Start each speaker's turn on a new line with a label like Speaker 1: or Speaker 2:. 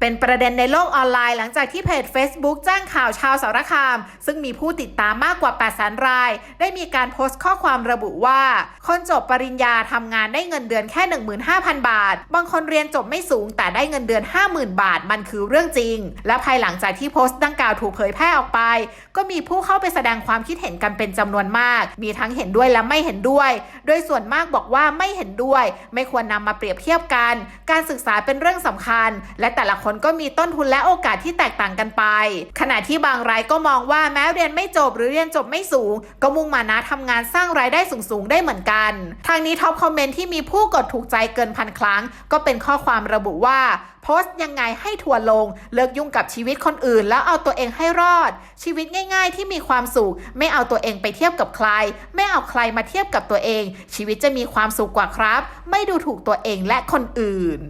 Speaker 1: เป็นประเด็นในโลกออนไลน์หลังจากที่เพจ Facebook แจ้งข่าวชาวสารคาม ซึ่งมีผู้ติดตามมากกว่า8 0 0 0ราย ได้มีการโพสต์ข้อความระบุว่า คนจบปริญญาทำงานได้เงินเดือนแค่ 15,000 บาท บางคนเรียนจบไม่สูงแต่ได้เงินเดือน 50,000 บาท มันคือเรื่องจริง และภายหลังจากที่โพสต์ดังกล่าวถูกเผยแพร่ออกไป ก็มีผู้เข้าไปแสดงความคิดเห็นกันเป็นจำนวนมาก มีทั้งเห็นด้วยและไม่เห็นด้วย โดยส่วนมากบอกว่าไม่เห็นด้วย ไม่ควรนำมาเปรียบเทียบกัน การศึกษาเป็นเรื่องสำคัญ และแต่ละคนคนก็มีต้นทุนและโอกาสที่แตกต่างกันไป ขณะที่บางรายก็มองว่าแม้เรียนไม่จบหรือเรียนจบไม่สูง ก็มุ่งมานะทำงานสร้างรายได้สูงๆได้เหมือนกัน ทางนี้ท็อปคอมเมนต์ที่มีผู้กดถูกใจเกินพันครั้ง ก็เป็นข้อความระบุว่าโพสต์ยังไงให้ทัวลง เลิกยุ่งกับชีวิตคนอื่น แล้วเอาตัวเองให้รอด ชีวิตง่ายๆ ที่มีความสุข ไม่เอาตัวเองไปเทียบกับใคร ไม่เอาใครมาเทียบกับตัวเอง ชีวิตจะมีความสุขกว่าครับ ไม่ดูถูกตัวเองและคนอื่น